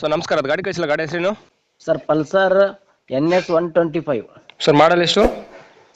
Sir ನಮಸ್ಕಾರ ಅದು ಗಾಡಿ ಕಳಿಸಿಲ್ಲ ಗಾಡಿ ಹೆಸರೇನು? Sir Pulsar N S one twenty five. Sir model ಎಷ್ಟು?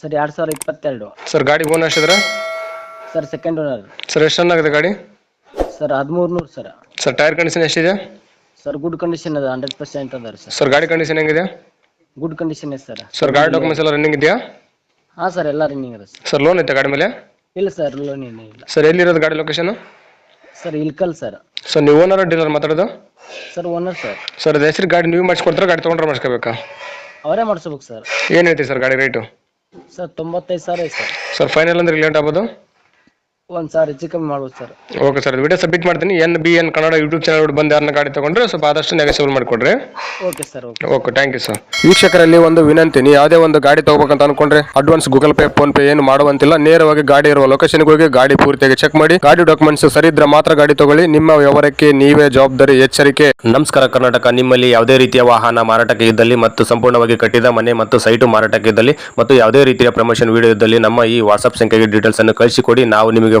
ಸರ್ ಎರಡು ಸಾವಿರ ಇಪ್ಪತ್ತೆರಡು. ಸರ್ ಗಾಡಿ ಓನ್ ಎಷ್ಟಿದ್ರ ಸರ್ ಸೆಕೆಂಡ್ ಓನರ್ ಸರ್ ಎಷ್ಟು ಚೆನ್ನಾಗಿದೆ ಗಾಡಿ? ಸರ್ ಹದಿಮೂರು ನೂರು ಸರ್. ಸರ್ ಟೈರ್ ಕಂಡೀಷನ್ ಎಷ್ಟಿದೆ? ಸರ್ ಗುಡ್ ಕಂಡೀಷನ್ ಅದ ಹಂಡ್ರೆಡ್ ಪರ್ಸೆಂಟ್ ಅದ ಸರ್. ಸರ್ ಗಾಡಿ ಕಂಡೀಷನ್ ಹೆಂಗಿದೆ? ಗುಡ್ ಕಂಡೀಷನ್ ಇದೆ ಸರ್. ಸರ್ ಗಾಡಿ ಡಾಕ್ಯುಮೆಂಟ್ಸ್ ಎಲ್ಲ ರನ್ನಿಂಗ್ ಇದೆಯಾ? ಹಾಂ ಸರ್ ಎಲ್ಲ ರನ್ನಿಂಗ್ ಅದ ಸರ್. ಸರ್ ಲೋನ್ ಐತೆ ಗಾಡಿ ಮೇಲೆ? ಇಲ್ಲ ಸರ್ ಲೋನ್ ಏನೂ ಇಲ್ಲ ಸರ್ ಎಲ್ಲಿರೋದು ಗಾಡಿ location sir Ilkal sir. Sir ನೀವು ಓನರ್ ಡೀಲರ್ ಮಾತಾಡೋದು? ಸರ್ ಓನರ್ ಸರ್ ಸರ್ ಅದು ಹೆಸರು ಗಾಡಿ ನೀವು ಮಾಡಿಸ್ಕೊಡ್ತಾರೆ ಗಾಡಿ ತೊಗೊಂಡ್ರೆ ಮಾಡಿಸ್ಕೋಬೇಕಾ? ಅವರೇ ಮಾಡಿಸ್ಬೇಕು ಸರ್ ಏನು ಹೇಳ್ತೀವಿ ಸರ್ ಗಾಡಿ ರೇಟು ಸರ್ ತೊಂಬತ್ತೈದು ಸಾವಿರ ಐತೆ ಸರ್ ಸರ್ ಫೈನಲ್ ಅಂದ್ರೆ ಲೇಟ್ ಆಗ್ಬೋದು? ಒಂದು ಸಾವಿರ ಹೆಚ್ಚು ಕಮ್ಮಿ ಮಾಡ್ಬೋದು sir. Okay sir video submit ಮಾಡ್ತೀನಿ. N B N Kannada YouTube channel ಬಂದು ಯಾರನ್ನ ಗಾಡಿ ತಗೊಂಡ್ರೆ ಸ್ವಲ್ಪ ಆದಷ್ಟು ನೆಗೆಸಿಬಲ್ ಮಾಡಿಕೊಡ್ರಿ. Okay sir okay. Okay thank you sir ವೀಕ್ಷಕರಲ್ಲಿ ಒಂದು ವಿನಂತಿ ನೀವು ಯಾವುದೇ ಒಂದು ಗಾಡಿ ತಗೋಬೇಕಂತ ಅನ್ಕೊಂಡ್ರೆ advance Google Pay PhonePe ಏನು ಮಾಡುವಂತಿಲ್ಲ. ನೇರವಾಗಿ ಗಾಡಿ ಇರುವ ಲೊಕೇಶನ್ಗೆ ಹೋಗಿ ಗಾಡಿ ಪೂರ್ತಿಯಾಗಿ ಚೆಕ್ ಮಾಡಿ. ಗಾಡಿ ಡಾಕ್ಯುಮೆಂಟ್ಸ್ ಸರಿ ಇದ್ರೆ ಮಾತ್ರ ಗಾಡಿ ತಗೊಳ್ಳಿ. ನಿಮ್ಮ ವ್ಯವಹಾರಕ್ಕೆ ನೀವೇ ಜವಾಬ್ದಾರಿ ಎಚ್ಚರಿಕೆ. ನಮಸ್ಕಾರ ಕರ್ನಾಟಕ. ನಿಮ್ಮಲ್ಲಿ ಯಾವುದೇ ರೀತಿಯ ವಾಹನ ಮಾರಾಟಕ್ಕೆ ಇದ್ದಲ್ಲಿ ಮತ್ತು ಸಂಪೂರ್ಣವಾಗಿ ಕಟ್ಟಿದ ಮನೆ ಮತ್ತು ಸೈಟು ಮಾರಾಟಕ್ಕೆ ಇದ್ದಲ್ಲಿ ಮತ್ತು ಯಾವುದೇ ರೀತಿಯ ಪ್ರಮೋಷನ್ ವಿಡಿಯೋ ಇದ್ದಲ್ಲಿ ನಮ್ಮ ಈ ವಾಟ್ಸ್ಆಪ್ ಸಂಖ್ಯೆಗೆ ಡೀಟೇಲ್ಸ್ ಅನ್ನು ಕಳಿಸಿಕೊಡಿ. ನಾವು ನಿಮಗೆ